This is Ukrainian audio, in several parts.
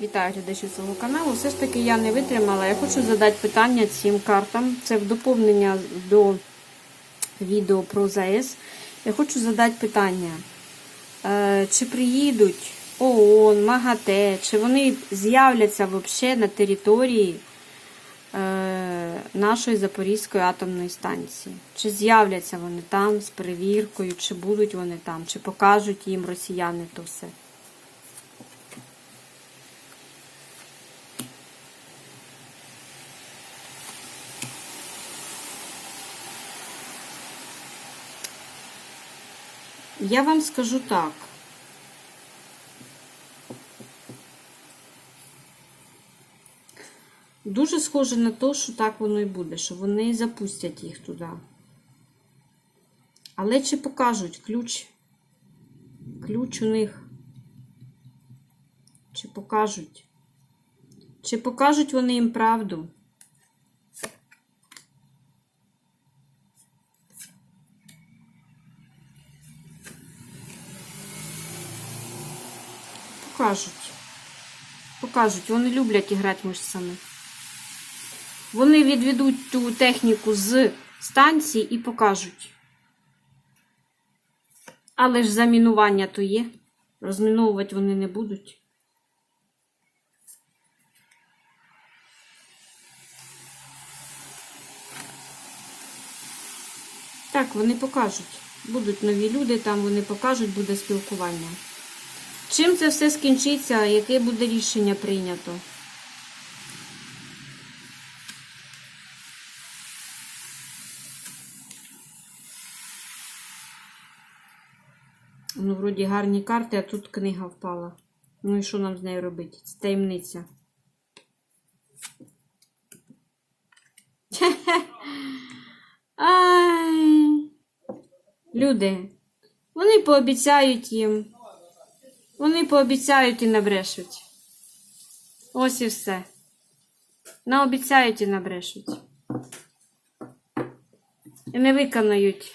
Вітаю глядачів свого каналу. Все ж таки я не витримала. Я хочу задати питання цим картам. Це в доповнення до відео про ЗАЕС. Я хочу задати питання. Е, Чи приїдуть ООН, МАГАТЕ, чи вони з'являться взагалі на території е, нашої Запорізької атомної станції? Чи з'являться вони там з перевіркою, чи будуть вони там, чи покажуть їм росіяни то все? Я вам скажу так. Дуже схоже на те, що так воно і буде, що вони запустять їх туди. Але чи покажуть ключ? Ключ у них? Чи покажуть? Чи покажуть вони їм правду? Покажуть. Покажуть. Вони люблять грати мишцями. Вони відведуть ту техніку з станції і покажуть. Але ж замінування то є. Розміновувати вони не будуть. Так, вони покажуть. Будуть нові люди, там вони покажуть, буде спілкування. Чим це все скінчиться, яке буде рішення прийнято? Ну, вроді гарні карти, а тут книга впала. Ну і що нам з нею робити? Це таємниця. Ай. Люди, вони пообіцяють їм. Вони пообіцяють і набрешуть. Ось і все. Наобіцяють і набрешуть. І не виконають.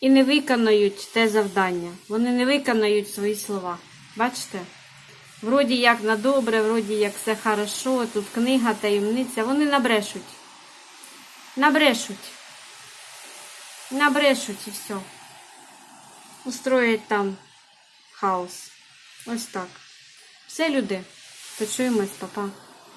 І не виконають те завдання. Вони не виконають свої слова. Бачите? Вроді як на добре, вроді як все хорошо, тут книга, таємниця. Вони набрешуть. Набрешуть. Набрешуть і все. Устроять там хаос. Ось так. Все, люди. Почуємось, папа.